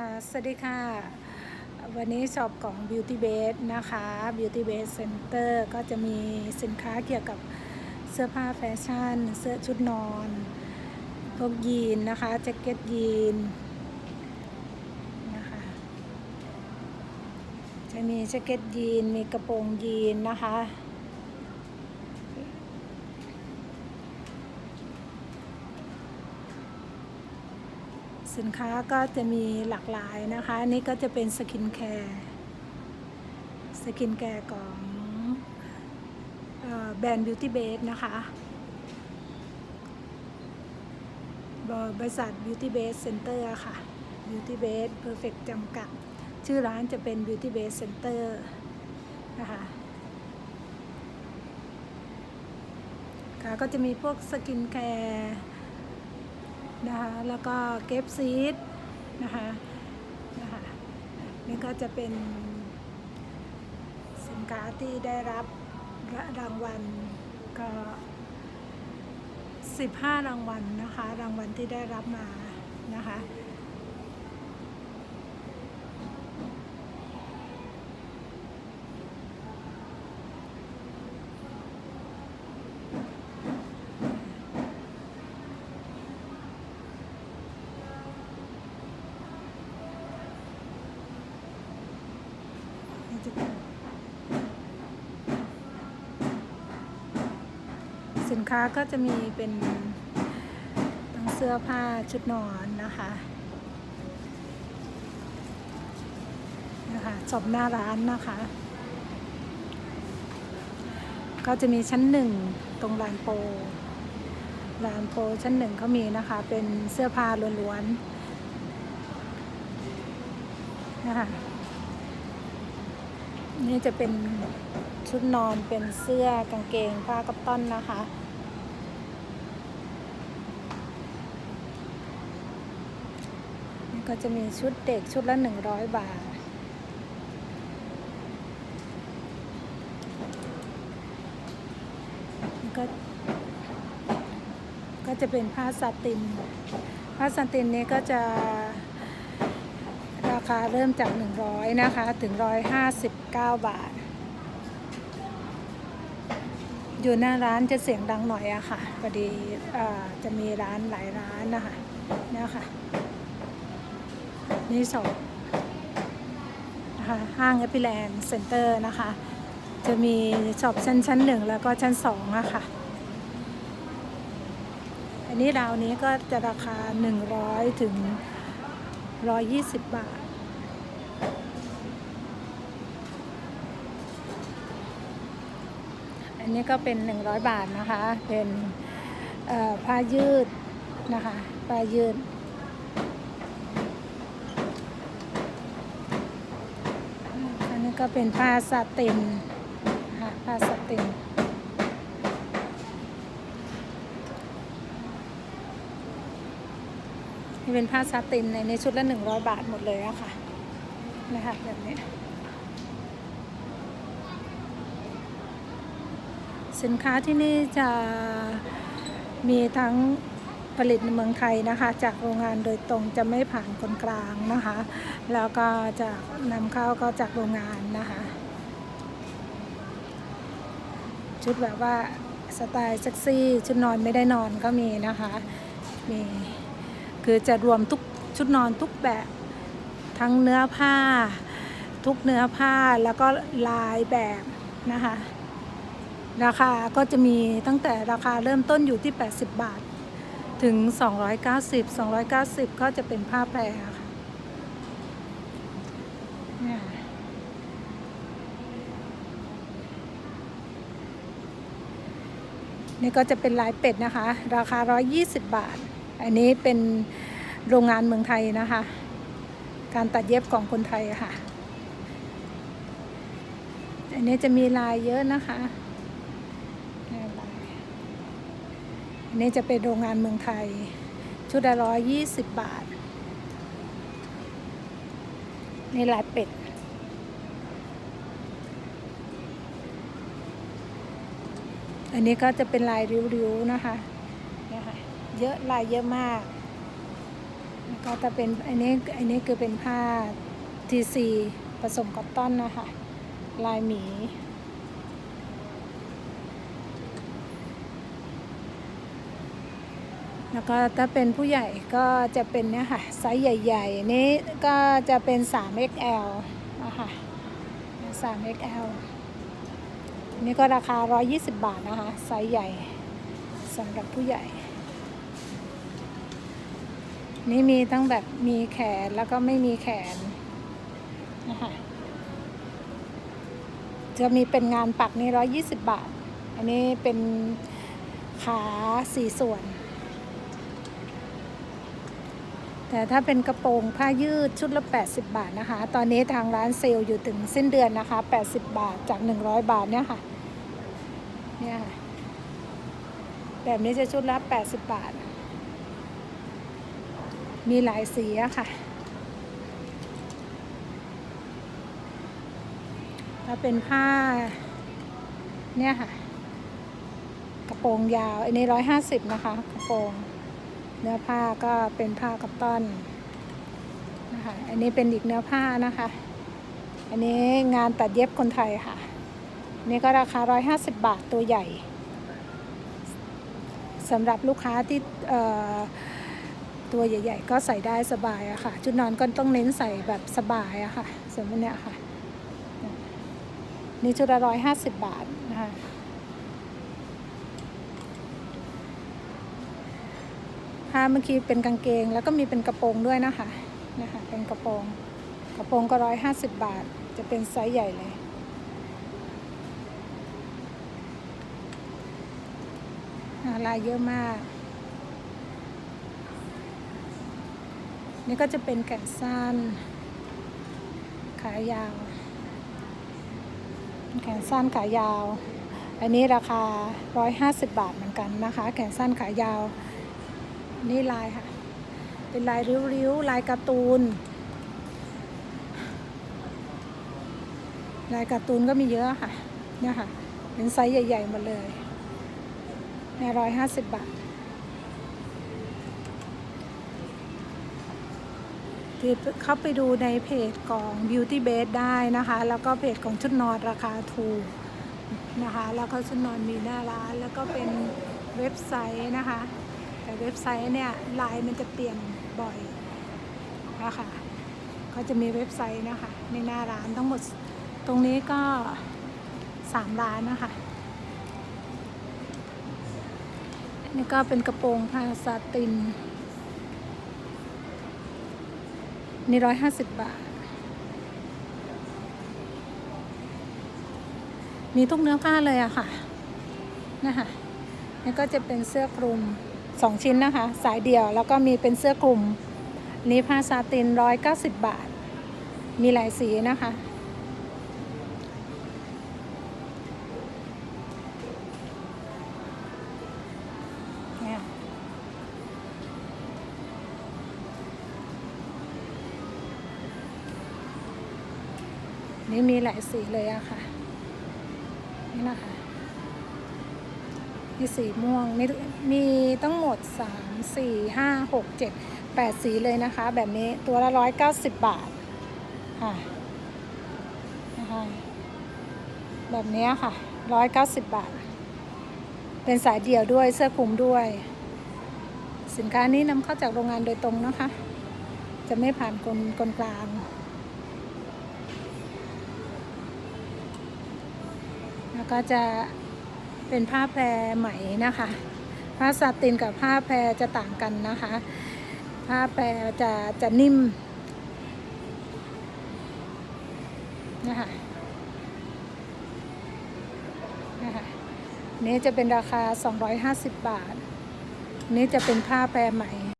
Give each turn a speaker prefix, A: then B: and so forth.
A: ค่ะสวัสดีค่ะ วันนี้ช็อปของ Beauty Base นะคะ Beauty Base Center ก็จะมีสินค้าเกี่ยวกับเสื้อผ้าแฟชั่น เสื้อชุดนอน พวกยีนนะคะ แจ็คเก็ตยีนนะคะ จะมีแจ็คเก็ตยีน มีกระโปรงยีนนะคะ สินค้าก็จะมีหลากหลายนะคะอันนี้ก็จะเป็นสกินแคร์สกินแคร์ของออแบรนด์ Beauty Base นะคะบบริษัท Beauty Base Center ค่ะ Beauty Base Perfect จำกัด ชื่อร้านจะเป็น Beauty Base Center นะคะค่ะก็จะมีพวกสกินแคร์ นะคะแล้วก็เก็บซีดนะคะนะคะนี่ก็จะเป็นสินค้าที่ได้รับรางวัลก็ 15 รางวัลนะคะ รางวัลที่ได้รับมานะคะ สินค้าก็จะมีเป็นทั้งเสื้อผ้าชุดนอนนะคะนะคะจบหน้าร้านนะคะ ก็จะมีชั้นหนึ่งตรงลานโปลานโปชั้นหนึ่งเขามีนะคะ เป็นเสื้อผ้าล้วนๆนะคะนี่จะเป็นชุดนอนเป็นเสื้อกางเกงผ้ากัปตันนะคะ ก็จะมีชุดเด็กชุดละ 100 บาท ก็ก็จะเป็นผ้าสาติน ผ้าสาตินนี้ก็จะราคาเริ่มจาก 100 นะคะ ถึง 159 บาท อยู่หน้าร้านจะเสียงดังหน่อยอะค่ะพอดีจะมีร้านหลายร้านนะคะเนี่ยค่ะ นี่สองนะคะห้างแอปปิแลนด์เซ็นเตอร์นะคะ จะมีช็อปชั้นชั้นหนึ่งแล้วก็ชั้นสองอะค่ะ อันนี้ราวนี้ก็จะราคา 100 ถึง 120 บาทอันนี้ก็เป็น 100 บาทนะคะ เป็นผ้ายืดนะคะผ้ายืด อันนี้ ก็เป็นผ้าสาตินนะคะผ้าสาตินนี่เป็นผ้าซาตินในในชุดละ100บาทหมดเลยอะค่ะนะคะแบบนี้สินค้าที่นี่จะมีทั้ง ผลิตในเมืองไทยนะคะ จากโรงงานโดยตรงจะไม่ผ่านคนกลางนะคะ แล้วก็จะนำเข้าก็จากโรงงานนะคะ ชุดแบบว่าสไตล์เซ็กซี่ชุดนอนไม่ได้นอนก็มีนะคะมีคือจะรวมทุกชุดนอนทุกแบบทั้งเนื้อผ้า ทุกเนื้อผ้าแล้วก็ลายแบบนะคะราคาก็จะมีตั้งแต่ราคาเริ่มต้นอยู่ที่ 80 บาท ถึง 290 290 ก็จะเป็นผ้าแพรค่ะนี่ก็จะเป็นลายเป็ดนะคะ ราคา 120 บาท อันนี้เป็นโรงงานเมืองไทยนะคะ การตัดเย็บของคนไทยะค่ะ อันนี้จะมีลายเยอะนะคะเนี่ยลายอั นนี้จะเป็นโรงงานเมืองไทย ชุดละร้อยยี่สิบบาท นี่ลายเป็ด อันนี้ก็จะเป็นลายริ้วๆนะคะเนี่ยค่ะเยอะลายเยอะมากแล้วก็จะเป็นอันนี้อันนี้คือเป็นผ้า TC ผสมคอตตอนนะคะ ลายหมี แล้วก็ถ้าเป็นผู้ใหญ่ก็จะเป็นเนี่ยค่ะไซส์ใหญ่ ๆ นี้ก็จะเป็น 3XL นะคะ 3XL นี่ก็ราคา 120 บาทนะคะ ไซส์ใหญ่สำหรับผู้ใหญ่ นี่มีทั้งแบบมีแขนแล้วก็ไม่มีแขนนะคะจะมีเป็นงานปักนี่ร้อยี่สิบบาท อันนี้เป็นขาสี่ส่วน แต่ถ้าเป็นกระโปรงผ้ายืดชุดละ 80 บาทนะคะ ตอนนี้ทางร้านเซลล์อยู่ถึงสิ้นเดือนนะคะ 80 บาทจาก 100 บาทเนี่ยค่ะ เนี่ยค่ะ แบบนี้จะชุดละ 80 บาท มีหลายสีอะค่ะ ถ้าเป็นผ้า เนี่ยค่ะ กระโปรงยาว อันนี้ร้อยห้าสิบนะคะ กระโปรง เนื้อผ้าก็เป็นผ้ากระต้อนนะคะ อันนี้เป็นอีกเนื้อผ้านะคะ อันนี้งานตัดเย็บคนไทยค่ะ นี่ก็ราคาร้อยห้าสิบาทตัวใหญ่สำหรับลูกค้าที่ตัวใหญ่ ๆ ก็ใส่ได้สบายอะค่ะ ชุดนอนก็ต้องเน้นใส่แบบสบายอะค่ะส่วนพวกเนี้ยค่ะ นี่ชุดละร้อยห้าสิบบาทนะคะ ผ้าเมื่อกี้เป็นกางเกง แล้วก็มีเป็นกระโปรงด้วยนะคะนะคะ เป็นกระโปรง กระโปรงก็ร้อยห้าสิบบาท จะเป็นไซส์ใหญ่เลยลายเยอะมาก นี่ก็จะเป็นแขนสั้น ขายาว แขนสั้นขายาว อันนี้ราคา 150 บาทเหมือนกันนะคะ แขนสั้นขายาว นี่ลายค่ะ เป็นลายริ้วๆ ลายการ์ตูน ลายการ์ตูนก็มีเยอะค่ะ เนี่ยค่ะ เป็นไซส์ใหญ่ๆหมดเลยในร้อยห้าสิบบาท ที่เข้าไปดูในเพจของ Beauty Base ได้นะคะ แล้วก็เพจของชุดนอนราคาถูกนะคะ แล้วก็ชุดนอนมีหน้าร้าน แล้วก็เป็นเว็บไซต์นะคะ เว็บไซต์เนี่ยลายมันจะเปลี่ยนบ่อยนะคะก็จะมีเว็บไซต์นะคะในหน้าร้านทั้งหมดตรงนี้ก็สามร้านนะคะนี่ก็เป็นกระโปรงผ้าซาตินนี่ร้อยห้าสิบบาท มีทุกเนื้อผ้าเลยอะค่ะนะคะนี่ก็จะเป็นเสื้อคลุม สองชิ้นนะคะ สายเดี่ยวแล้วก็มีเป็นเสื้อคลุม นี่ผ้าซาตินร้อยเก้าสิบบาท มีหลายสีนะคะนี่มีหลายสีเลยอะค่ะ นี่นะคะ มีสีม่วงมีมีทั้งหมดสามสี่ห้าหกเจ็ดแปดสีเลยนะคะ แบบนี้ตัวละร้อยเก้าสิบบาทค่ะนะคะแบบนี้ค่ะร้อยเก้าสิบบาท เป็นสายเดี่ยวด้วยเสื้อคลุมด้วย สินค้านี้นำเข้าจากโรงงานโดยตรงนะคะ จะไม่ผ่านคนคนกลางแล้วก็จะ เป็นผ้าแพรไหมนะคะ ผ้าซาตินกับผ้าแพรจะต่างกันนะคะ ผ้าแพรจะจะนิ่มนะคะนะคะนี่จะเป็นราคา 250 บาท นี่จะเป็นผ้าแพรไหม